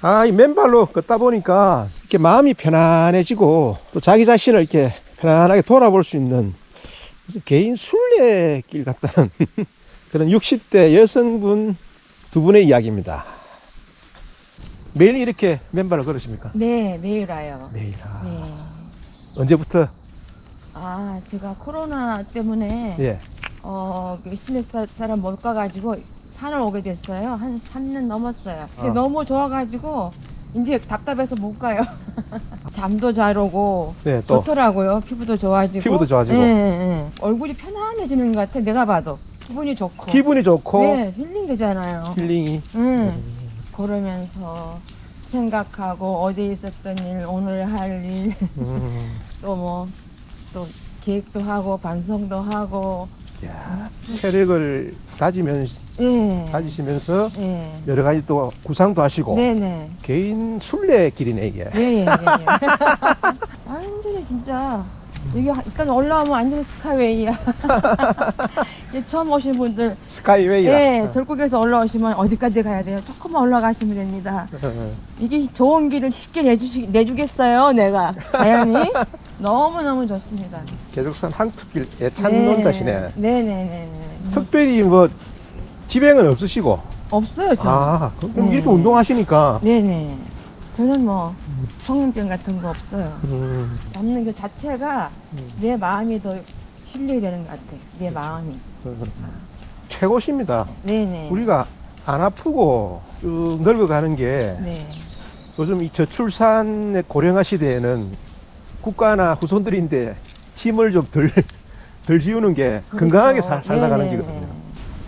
아, 이 맨발로 걷다 보니까 이렇게 마음이 편안해지고 또 자기 자신을 이렇게 편안하게 돌아볼 수 있는 개인 순례길 같다는 그런 60대 여성분 두 분의 이야기입니다. 매일 이렇게 맨발로 걸으십니까? 네, 매일 와요. 매일. 아, 네. 언제부터? 아, 제가 코로나 때문에 예. 어, 그 시내스 사람 못 가가지고 산을 오게 됐어요. 한 3년 넘었어요. 근데 어. 너무 좋아가지고 이제 답답해서 못 가요. 잠도 잘 오고 네, 또 좋더라고요. 피부도 좋아지고. 피부도 좋아지고. 예, 예. 얼굴이 편안해지는 것 같아. 내가 봐도 기분이 좋고. 기분이 좋고 네, 힐링 되잖아요. 힐링이. 응. 걸으면서 생각하고 어제 있었던 일, 오늘 할 일, 음. 또 뭐, 또 계획도 하고, 반성도 하고, 야, 체력을 다지면, 예. 다지시면서 예. 여러 가지 또 구상도 하시고 네네. 개인 순례 길이네 이게. 예, 예, 예. 예. 완전히 진짜, 여기 일단 올라오면 완전히 스카이웨이야. 이제 처음 오신 분들, 스카이웨이라. 예, 절국에서 올라오시면 어디까지 가야 돼요? 조금만 올라가시면 됩니다. 어, 이게 좋은 길을 쉽게 내주시, 내주겠어요, 내가. 자연이. 너무너무 좋습니다. 계족산 항특길 애찬논자시네. 네네네. 특별히 뭐 지병은 없으시고. 없어요, 저. 아, 그럼 네. 이렇게 운동하시니까. 네네. 저는 뭐, 성인병 같은 거 없어요. 음, 잡는 그 자체가 음. 내 마음이 더 힐링이 되는 것 같아. 내 마음이. 어, 최고십니다. 네네. 우리가 안 아프고 쭉 늙어가는 게 네. 요즘 이 저출산의 고령화 시대에는 국가나 후손들인데 힘을 좀 덜 덜 지우는 게 건강하게 살, 그렇죠. 살아가는 네네. 거거든요.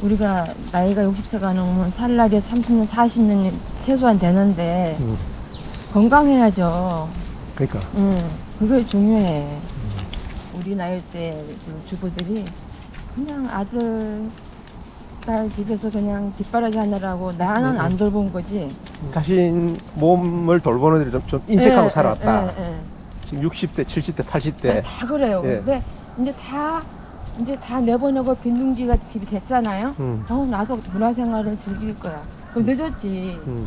우리가 나이가 60세가 넘으면 살 날이 30년, 40년이 최소한 되는데 음, 건강해야죠. 그러니까 응, 그게 중요해. 우리 나이 때그 주부들이 그냥 아들, 딸 집에서 그냥 뒷바라지 하느라고 나는 네. 안 돌본 거지. 자신 몸을 돌보는 데를 좀, 좀 인색하고 예, 살아왔다. 예, 예, 예. 지금 60대, 70대, 80대. 다 그래요. 예. 근데 이제 다 이제 다 내보내고 빈둥기가 집이 됐잖아요. 음, 어, 나도 문화생활을 즐길 거야. 그럼 늦었지. 음.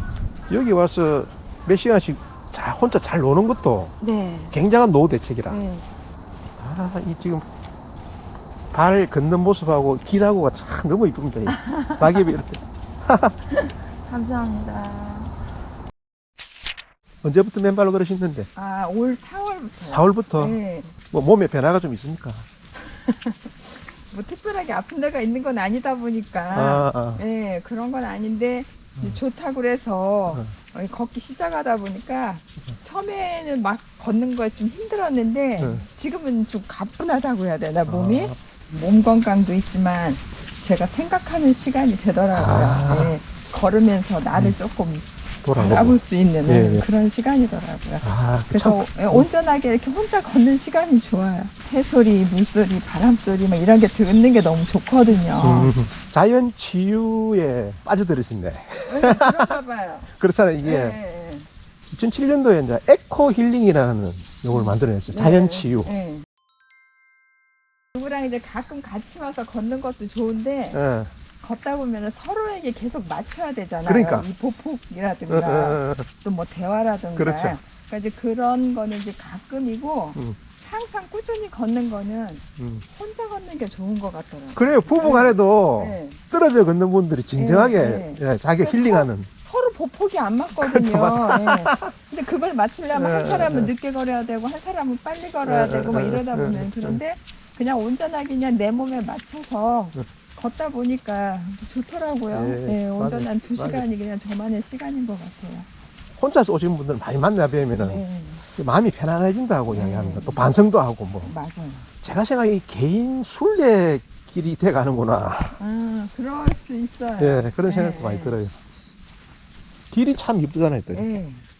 여기 와서 몇 시간씩 자, 혼자 잘 노는 것도 네. 굉장한 노후 대책이라. 네. 아, 이 지금 발 걷는 모습하고 길하고가 참 너무 이쁩니다. 이 낙엽이 이렇게. 감사합니다. 언제부터 맨발로 걸으시는데? 아, 올 4월부터. 4월부터 네. 뭐 몸에 변화가 좀 있습니까? 뭐 특별하게 아픈 데가 있는 건 아니다 보니까 아, 아. 예 그런 건 아닌데 이제 좋다고 그래서 음. 어, 걷기 시작하다 보니까 처음에는 막 걷는 거 좀 힘들었는데 음. 지금은 좀 가뿐하다고 해야 되나 몸이 아. 몸 건강도 있지만 제가 생각하는 시간이 되더라고요 아. 예, 걸으면서 나를 조금 돌아보고. 알아볼 수 있는 예, 예. 그런 시간이더라고요 아, 그 그래서 참, 예, 온전하게 이렇게 혼자 걷는 시간이 좋아요. 새소리, 물소리, 바람소리 막 이런 게 듣는 게 너무 좋거든요. 음, 자연 치유에 빠져들으신데. 그런가 봐요. 그렇잖아요. 이게 예, 예. 2007년도에 이제 에코 힐링이라는 요걸 만들어냈어요. 자연 네, 치유. 예. 누구랑 이제 가끔 같이 와서 걷는 것도 좋은데 예. 걷다 보면 서로에게 계속 맞춰야 되잖아요. 그러니까. 이 어, 보폭이라든가 어, 어, 또 뭐 대화라든가. 그렇죠. 그러니까 이제 그런 거는 이제 가끔이고 음. 항상 꾸준히 걷는 거는 음. 혼자 걷는 게 좋은 것 같더라고요. 그래요. 부부 간에도 예. 떨어져 걷는 분들이 진정하게 네, 예, 자기가 그래서 힐링하는. 서로 보폭이 안 맞거든요. 그렇죠. 예. 근데 그걸 맞추려면 네, 한 사람은 네. 늦게 걸어야 되고 한 사람은 빨리 걸어야 네, 되고 막 네, 이러다 네, 보면 네. 그런데 그냥 온전하게 그냥 내 몸에 맞춰서 네. 걷다 보니까 좋더라고요. 네, 예, 온전한 맞아요. 두 맞아요. 시간이 그냥 저만의 시간인 것 같아요. 혼자서 오신 분들 많이 만나 뵈면은 네, 마음이 편안해진다고 네. 이야기합니다. 또 반성도 하고 뭐. 맞아요. 제가 생각에 이 개인 순례 길이 돼 가는구나. 아, 그럴 수 있어요. 예, 그런 네, 생각도 많이 네. 들어요. 길이 참 이쁘잖아요, 또. 예.